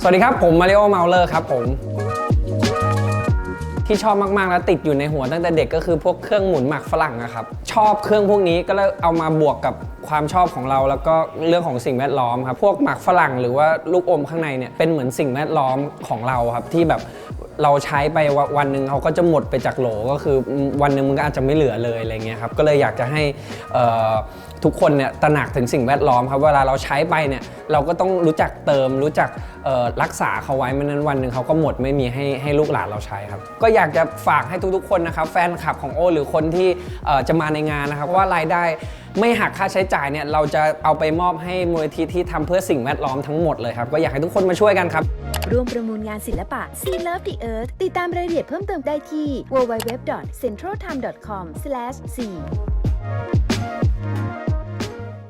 สวัสดีครับ ผมมาริโอเมาเลอร์ครับผม ที่ชอบมาก ๆ แล้วติดอยู่ในหัวตั้งแต่เด็กก็คือพวกเครื่องหมุนหมักฝรั่งอะครับ ชอบเครื่องพวกนี้ก็เลยเอามาบวกกับความชอบของเราแล้วก็เรื่องของสิ่งแวดล้อมครับ พวกหมักฝรั่งหรือว่าลูกอมข้างในเนี่ยเป็นเหมือนสิ่งแวดล้อมของเราครับที่แบบ เราใช้ไปวันวันหนึ่งเขาก็จะหมดไปจากโหลก็คือวันหนึ่งมันก็อาจจะไม่เหลือเลยอะไรเงี้ยครับก็เลยอยากจะให้ทุกคนเนี่ยตระหนักถึงสิ่งแวดล้อมครับเวลาเราใช้ไปเนี่ยเราก็ต้องรู้จักเติม รู้จักรักษาเขาไว้ไม่นั้นวันหนึ่งเขาก็หมดไม่มีให้ให้ลูกหลานเราใช้ครับ ก็อยากจะฝากให้ทุกๆคนนะครับแฟนคลับของโอ หรือคนที่จะมาในงานนะครับว่ารายได้ ไม่หักค่าใช้จ่ายเนี่ยเราจะเอาไปมอบให้มูลนิธิที่ทำเพื่อสิ่งแวดล้อมทั้งหมดเลยครับ ก็อยากให้ทุกคนมาช่วยกันครับ ร่วมประมูลงานศิลปะ s e a Love the Earth ติดตามรายละเอียดเพิ่มเติมได้ที่ www.centraltime.com/c